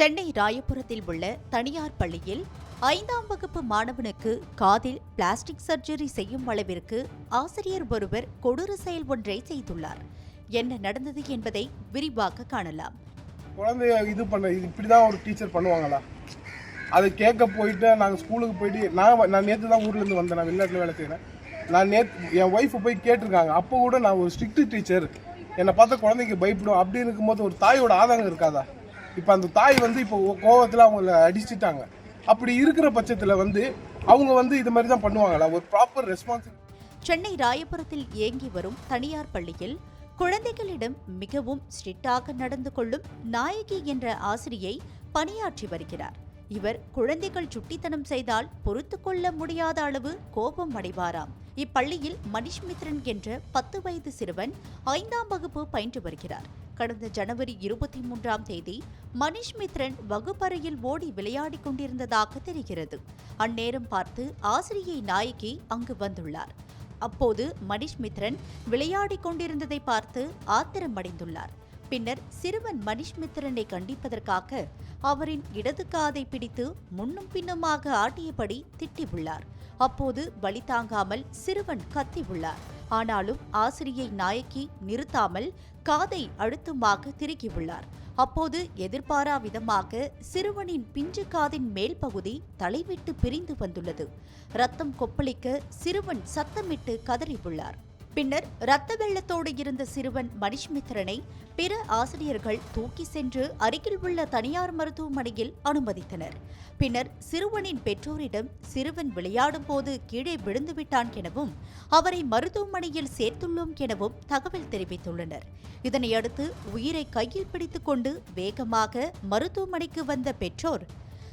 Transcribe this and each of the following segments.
சென்னை ராயபுரத்தில் உள்ள தனியார் பள்ளியில் ஐந்தாம் வகுப்பு மாணவனுக்கு காதில் பிளாஸ்டிக் சர்ஜரி செய்யும் அளவிற்கு ஆசிரியர் ஒருவர் கொடூர செயல் ஒன்றை செய்துள்ளார். என்ன நடந்தது என்பதை விரிவாக காணலாம். குழந்தைய இது பண்ண இது இப்படி தான் ஒரு டீச்சர் பண்ணுவாங்களா? அதை கேட்க போயிட்டு நாங்கள் ஸ்கூலுக்கு போயிட்டு நான் வ- நான் நேற்று தான் ஊர்லேருந்து வந்தேன் நான் வெளிநாட்டில் வேலை செய்கிறேன் நான் நேற்று என் ஒய்ஃபு போய் கேட்டிருக்காங்க. அப்போ கூட நான் ஒரு ஸ்ட்ரிக்ட் டீச்சர் என்னை பார்த்தா குழந்தைக்கு பயப்படும். அப்படின்னு இருக்கும்போது ஒரு தாயோட ஆதங்கம் இருக்காதா? இப்போ அந்த தாய் வந்து இப்போ கோவத்தில் அவங்கள அடிச்சுட்டாங்க. அப்படி இருக்கிற பட்சத்தில் வந்து அவங்க வந்து இது மாதிரி தான் பண்ணுவாங்களா? ஒரு ப்ராப்பர் ரெஸ்பான்ஸ் சென்னை ராயபுரத்தில் இயங்கி வரும் தனியார் பள்ளியில் குழந்தைகளிடம் மிகவும் ஸ்ட்ரிக்டாக நடந்து கொள்ளும் நாயகி என்ற ஆசிரியை பணியாற்றி வருகிறார். இவர் குழந்தைகள் சுட்டித்தனம் செய்தால் பொறுத்து கொள்ள முடியாத அளவு கோபம் அடைவாராம். இப்பள்ளியில் மனிஷ் மித்ரன் என்ற பத்து வயது சிறுவன் ஐந்தாம் வகுப்பு பயின்று வருகிறார். கடந்த ஜனவரி இருபத்தி மூன்றாம் தேதி மணிஷ் மித்ரன் வகுப்பறையில் ஓடி விளையாடிக் கொண்டிருந்ததாக தெரிகிறது. அந்நேரம் பார்த்து ஆசிரியை நாயகி அங்கு வந்துள்ளார். அப்போது மணிஷ் மித்ரன் விளையாடிக் கொண்டிருந்ததை பார்த்து ஆத்திரமடைந்துள்ளார். பின்னர் சிறுவன் மணிஷ் மித்ரனை கண்டிப்பதற்காக அவரின் இடது காதை பிடித்து முன்னும் பின்னுமாக ஆட்டியபடி திட்டியுள்ளார். அப்போது வழி தாங்காமல் சிறுவன் கத்தியுள்ளார். ஆனாலும் ஆசிரியை நாயகி நிறுத்தாமல் காதை அழுத்தமாக திருக்கியுள்ளார் அப்போது எதிர்பாரா விதமாக சிறுவனின் பிஞ்சு காதின் மேல் பகுதி தலைவிட்டு பிரிந்து வந்துள்ளது. ரத்தம் கொப்பளிக்க சிறுவன் சத்தமிட்டு கதறியுள்ளார். பின்னர் இரத்த வெள்ளத்தோடு இருந்த சிறுவன் மணிஷ்மித்ரனை பிற ஆசிரியர்கள் தூக்கி சென்று அருகில் உள்ள தனியார் மருத்துவமனையில் அனுமதித்தனர். பின்னர் சிறுவனின் பெற்றோரிடம் சிறுவன் விளையாடும் போது கீழே விழுந்து விட்டான் எனவும் அவரை மருத்துவமனையில் சேர்த்துள்ளோம் எனவும் தகவல் தெரிவித்துள்ளனர். இதனையடுத்து உயிரை கையில் பிடித்துக்கொண்டு வேகமாக மருத்துவமனைக்கு வந்த பெற்றோர்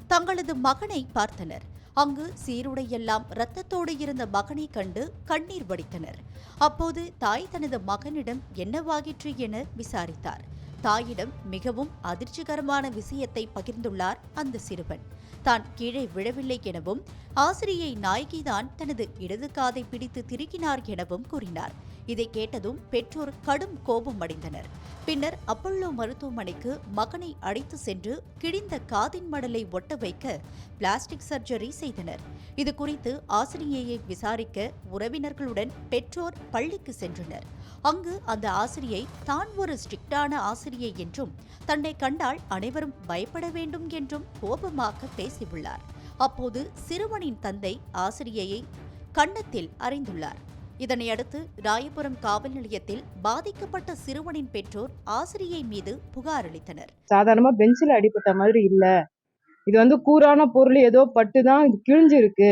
தங்களது மகனை பார்த்தனர். அங்கு சீருடையெல்லாம் ரத்தத்தோடு இருந்த மகனை கண்டு கண்ணீர் வடித்தனர். அப்போது தாய் தனது மகனிடம் என்னவாகிற்று என விசாரித்தார். தாயிடம் மிகவும் அதிர்ச்சிகரமான விஷயத்தை பகிர்ந்துள்ளார் அந்த சிறுவன். தான் கீழே விழவில்லை எனவும் ஆசிரியை நாயகிதான் தனது இடது காதை பிடித்து திருக்கினார் எனவும் கூறினார். இதை கேட்டதும் பெற்றோர் கடும் கோபம் அடைந்தனர். பின்னர் அப்பல்லோ மருத்துவமனைக்கு மகனை அழைத்து சென்று கிழிந்த காதின் மடலை ஒட்ட வைக்க பிளாஸ்டிக் சர்ஜரி செய்தனர். இது குறித்து ஆசிரியையை விசாரிக்க உறவினர்களுடன் பெற்றோர் பள்ளிக்கு சென்றனர். அங்கு அந்த ஆசிரியை தான் ஒரு ஸ்ட்ரிக்டான ஆசிரியை என்றும் தன்னை கண்டால் அனைவரும் பயப்பட வேண்டும் என்றும் கோபமாக பேசியுள்ளார். அப்போது சிறுவனின் தந்தை ஆசிரியையை கன்னத்தில் அறைந்துள்ளார். இதனையடுத்து ராயபுரம் காவல் நிலையத்தில் பாதிக்கப்பட்ட சிறுவனின் பெற்றோர் ஆசிரியை மீது புகார் அளித்தனர். சாதாரணமா பெஞ்சில் அடிபட்ட மாதிரி இல்ல. இது வந்து கூரான பொருள் ஏதோ பட்டு தான் இது கிழிஞ்சிருக்கு.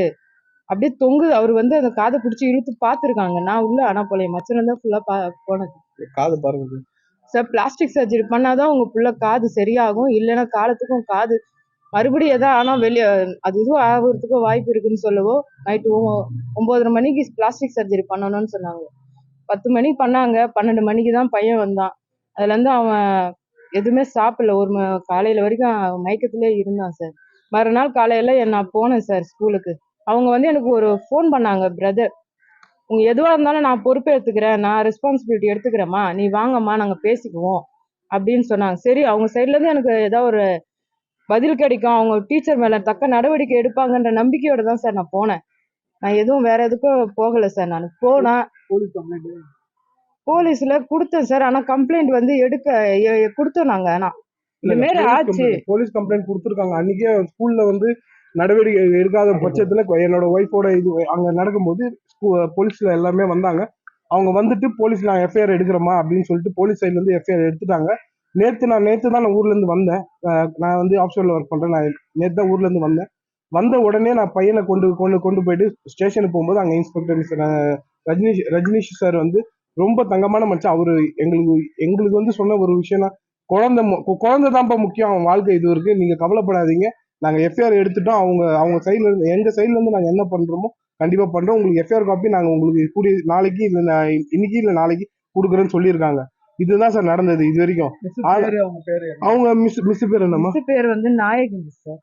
அப்படியே தொங்குது. அவர் வந்து அந்த காதை பிடிச்சி இழுத்து பார்த்துருக்காங்க. நான் உள்ள ஆனா போல என் மச்சனம் தான் ஃபுல்லா பா போனது. காது பாருங்க சார் பிளாஸ்டிக் சர்ஜரி பண்ணாதான் உங்க புள்ள காது சரியாகும். இல்லைன்னா காலத்துக்கும் காது மறுபடியும் எதாவது ஆனால் வெளியே அது இதுவும் ஆகிறதுக்கும் வாய்ப்பு இருக்குன்னு சொல்லவோ நைட்டு ஒம்பதரை மணிக்கு பிளாஸ்டிக் சர்ஜரி பண்ணணும்னு சொன்னாங்க. பத்து மணிக்கு பண்ணாங்க பன்னெண்டு மணிக்கு தான் பையன் வந்தான். அதுலேருந்து அவன் எதுவுமே சாப்பிடல. ஒரு காலையில் வரைக்கும் அவன் மயக்கத்திலே இருந்தான் சார் மறுநாள் காலையில் நான் போனேன் சார் ஸ்கூலுக்கு அவங்க வந்து எனக்கு ஒரு ஃபோன் பண்ணாங்க பிரதர் உங்க எதுவாக இருந்தாலும் நான் பொறுப்பு எடுத்துக்கிறேன். நான் ரெஸ்பான்சிபிலிட்டி எடுத்துக்கிறேம்மா. நீ வாங்கம்மா நாங்கள் பேசிக்குவோம். அப்படின்னு சொன்னாங்க. சரி அவங்க சைட்லேருந்து எனக்கு ஏதாவது ஒரு பதில் கிடைக்கும். அவங்க டீச்சர் மேல தக்க நடவடிக்கை எடுப்பாங்கன்ற நம்பிக்கையோட தான் சார் நான் போனேன். நான் எதுவும் வேற எதுக்கும் போகல சார் நான். போனேன் போலீஸ்ல கொடுத்தேன் சார் ஆனா கம்ப்ளைண்ட் வந்து எடுக்க கொடுத்தோம் நாங்க ஆனா. இந்த ஆச்சு. போலீஸ் கம்ப்ளைண்ட் கொடுத்துருக்காங்க. அன்னைக்கே ஸ்கூல்ல வந்து நடவடிக்கை எடுக்காத பட்சத்துல என்னோட ஒய்ஃபோட இது அங்க நடக்கும்போது போலீஸ்ல எல்லாமே வந்தாங்க. அவங்க வந்துட்டு போலீஸ் நான் எஃப்ஐஆர் எடுக்கிறோமா அப்படின்னு சொல்லிட்டு போலீஸ் சைட்ல இருந்து எஃப்ஐஆர் எடுத்துட்டாங்க. நேற்று நான் நேற்று தான் நான் ஊர்ல இருந்து வந்தேன் நான் வந்து ஆப்ஷன்ல ஒர்க் பண்றேன். நான் நேற்று தான் ஊர்ல இருந்து வந்தேன். வந்த உடனே நான் பையனை கொண்டு கொண்டு கொண்டு போயிட்டு ஸ்டேஷனுக்கு போகும்போது அங்கே inspector sir Rajinish Rajinish sir வந்து ரொம்ப தங்கமான மனுஷன் அவரு எங்களுக்கு எங்களுக்கு வந்து சொன்ன ஒரு விஷயம்னா குழந்தை குழந்தை தான்ப்பா முக்கியம். அவன் வாழ்க்கை இது இருக்கு. நீங்க கவலைப்படாதீங்க. நாங்க எஃப்ஐஆர் எடுத்துட்டோம். அவங்க அவங்க சைட்ல இருந்து எங்க சைட்ல இருந்து நாங்க என்ன பண்றோமோ கண்டிப்பா பண்றோம். உங்களுக்கு எஃப்ஐஆர் காப்பி நாங்க உங்களுக்கு கூடிய நாளைக்கு இல்ல இன்னைக்கு இல்ல நாளைக்கு கொடுக்குறேன்னு சொல்லியிருக்காங்க. இதுதான் சார் நடந்தது இது வரைக்கும். அவங்க மிஸ் மிஸ் பேர் என்னம்மா? பேர் வந்து Nayaki miss sir.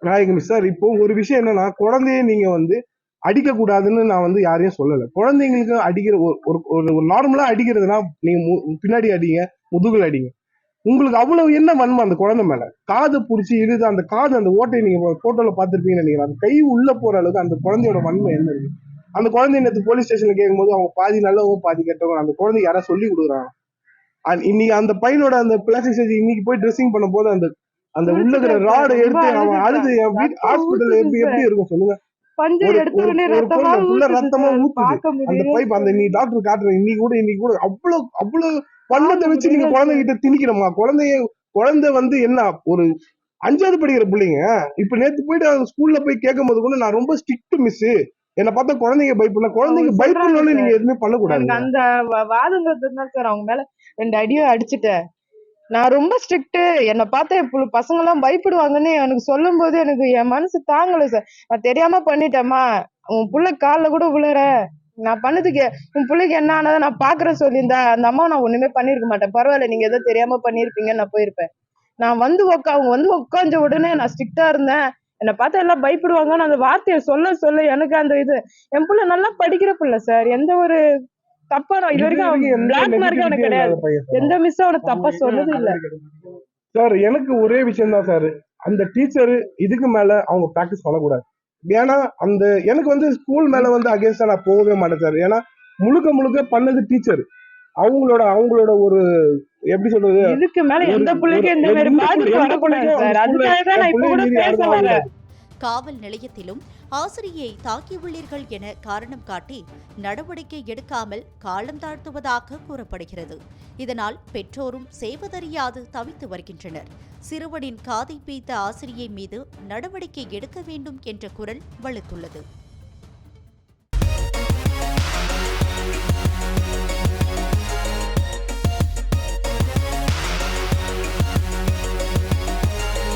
Nayagam miss. Sir இப்போ ஒரு விஷயம் என்னன்னா குழந்தைய நீங்க வந்து அடிக்க கூடாதுன்னு நான் வந்து யாரையும் சொல்லல. குழந்தைங்களுக்கு அடிக்கிற ஒரு ஒரு- நார்மலா அடிக்கிறதுனா நீங்க பின்னாடி அடிங்க முதுகுல அடிங்க. உங்களுக்கு அவ்வளவு என்ன வன்மை அந்த குழந்தை மேல? காது புடிச்சு இழுது அந்த காது அந்த ஓட்டையை நீங்க போட்டோல பாத்திருப்பீங்கன்னு நினைக்கிறேன். அந்த கை உள்ள போற அளவுக்கு அந்த குழந்தையோட வன்மை என்ன இருக்கு? அந்த குழந்தை நேற்று போலீஸ் ஸ்டேஷன்ல கேட்கும்போது அவங்க பாதி நல்லவங்க பாதி கெட்டவங்க அந்த குழந்தை யாரா சொல்லி கொடுக்குறாங்க. இன்னைக்கு அந்த பையனோட அந்த பிளாஸ்டிக் சர்ஜரி இன்னைக்கு போய் ட்ரெஸ்ஸிங் பண்ணும் போது அந்த அந்த உள்ள இருக்கிற ராடை. எடுத்து அவன் அழுது ஹாஸ்பிட்டல் எப்படி எப்படி இருக்கும் சொல்லுங்க. ரத்தமா உள்ள ஊத்துது ரத்தமா அந்த பைப் அந்த நீ டாக்டர் காட்டுற இன்னைக்கு கூட இன்னைக்கு கூட அவ்வளவு அவ்வளவு வன்மத்தை வச்சு நீங்க குழந்தைகிட்ட திணிக்கணுமா? குழந்தைய குழந்தை வந்து என்ன ஒரு அஞ்சாவது படிக்கிற பிள்ளைங்க இப்ப நேத்து போயிட்டு ஸ்கூல்ல போய் கேட்கும் போது கூட நான் ரொம்ப ஸ்ட்ரிக்ட் மிஸ் என்ன பார்த்தா குழந்தைங்க பயப்படல. குழந்தைங்க பயப்படணும்னு நீங்க எதுவுமே பண்ணக்கூடாது அந்த வாதங்கிறது தான் சார். அவங்க மேல ரெண்டு அடியும் அடிச்சுட்டேன். நான் ரொம்ப ஸ்ட்ரிக்ட் என்னை பார்த்தா புள்ள- பசங்க எல்லாம் பயப்படுவாங்கன்னு எனக்கு சொல்லும் போது எனக்கு என் மனசு தாங்கல சார். நான் தெரியாம பண்ணிட்டேம்மா. உன் புள்ள கால்ல கூட விழுற. நான் பண்ணதுக்கு உன் பிள்ளைக்கு என்ன ஆனதை நான் பாக்குறேன் சொல்லியிருந்தா அந்த அம்மா நான் ஒண்ணுமே பண்ணிருக்க மாட்டேன். பரவாயில்ல நீங்க ஏதோ தெரியாம பண்ணிருப்பீங்கன்னு நான் போயிருப்பேன். நான் வந்து உக்கா அவங்க வந்து உட்காந்த உடனே நான் ஸ்ட்ரிக்டா இருந்தேன். என்னை பார்த்தா எல்லாம் பயப்படுவாங்கன்னு அந்த வார்த்தையை சொல்ல சொல்ல எனக்கு அந்த இது என் புள்ள நல்லா படிக்கிற புள்ள சார். எந்த ஒரு தப்பா நான் இது வரைக்கும் எந்த பிளாக் மார்க் அவனுக்கு negativity கிடையாது. எந்த மிஸ்ஸும் அவனுக்கு தப்பா சொன்னது இல்ல. சார் எனக்கு ஒரே விஷயம் தான் சார். அந்த டீச்சர் இதுக்கு மேல அவங்க பிராக்டிஸ் பண்ணக்கூடாது. ஏன்னா அந்த எனக்கு வந்து ஸ்கூல் மேல வந்து அகேன்ஸ்டா நான் போகவே மாட்டேன் சார். ஏன்னா முழுக்க முழுக்க பண்ணது டீச்சர் அவங்களோட அவங்களோட ஒரு எப்படி சொல்றது? இதுக்கு மேல எந்த பிள்ளைக்கும் இந்த ஒரு- மாதிரி எந்த பாதிப்பு பிள்ளை- வரக்கூடாது எந்த சார் பிள்ளை- அதுக்காக தான் நான் இப்ப கூட என் பேச பிள்ளைய வரேன். காவல் நிலையத்திலும் ஆசிரியை தாக்கியுள்ளீர்கள் என காரணம் காட்டி நடவடிக்கை எடுக்காமல் காலம் தாழ்த்துவதாக கூறப்படுகிறது. இதனால் பெற்றோரும் செய்வதறியாது தவித்து வருகின்றனர். சிறுவனின் காதை பீத்த ஆசிரியை மீது நடவடிக்கை எடுக்க வேண்டும் என்ற குரல் வலுத்துள்ளது.